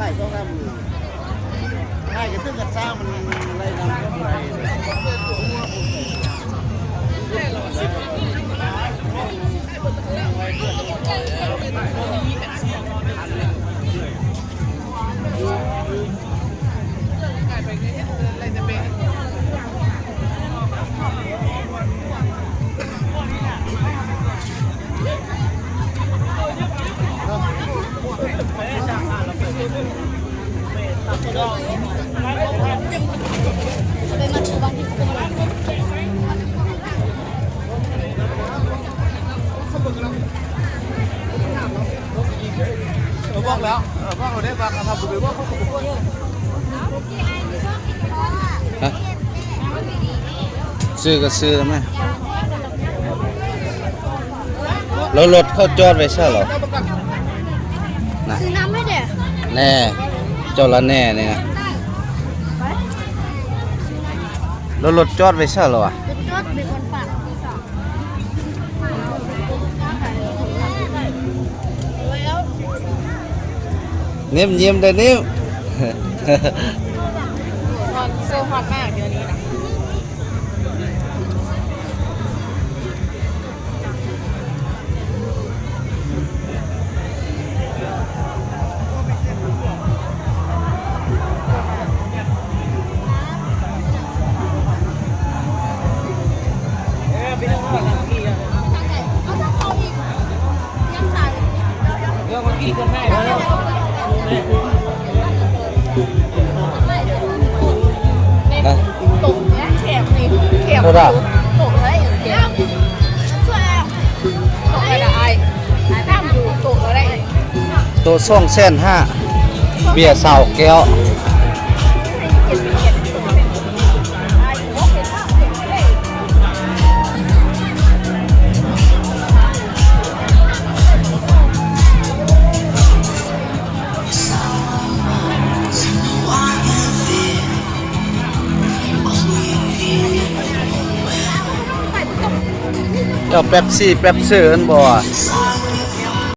ค่ายช่องน้ำค่ายจะซึ่งกันซ่ามันอะไรนำอะไรสิบ เราบอกแล้วว่าเราได้มาทำบุญไปว่าเขาบอกว่าฮะซื้อก็ซื้อแล้วไหมแล้วรถเข้าจอดไว้ใช่เหรอนะซื้อน้ำให้เด็กแน่ เจ้าละแน่เนี่ยนะแล้วรถจอดไว้ใช่เหรอวะเป็นรถเป็นคนฝากที่สองแล้วนิ่มยิ้มได้นิ่มฮอนโซฮอนมากเดี๋ยวนี้ นะฮะตกเนี้ยแขมนี่แขมเท่าไหร่ตกอะไรอย่างเงี้ยช่วยตกอะไรไอ้น้ำดูตกอะไรตัวซ่องเส้นห้าเบียร์สาวแก้ว เอาแป๊บซี่แป๊บเสืออันบ่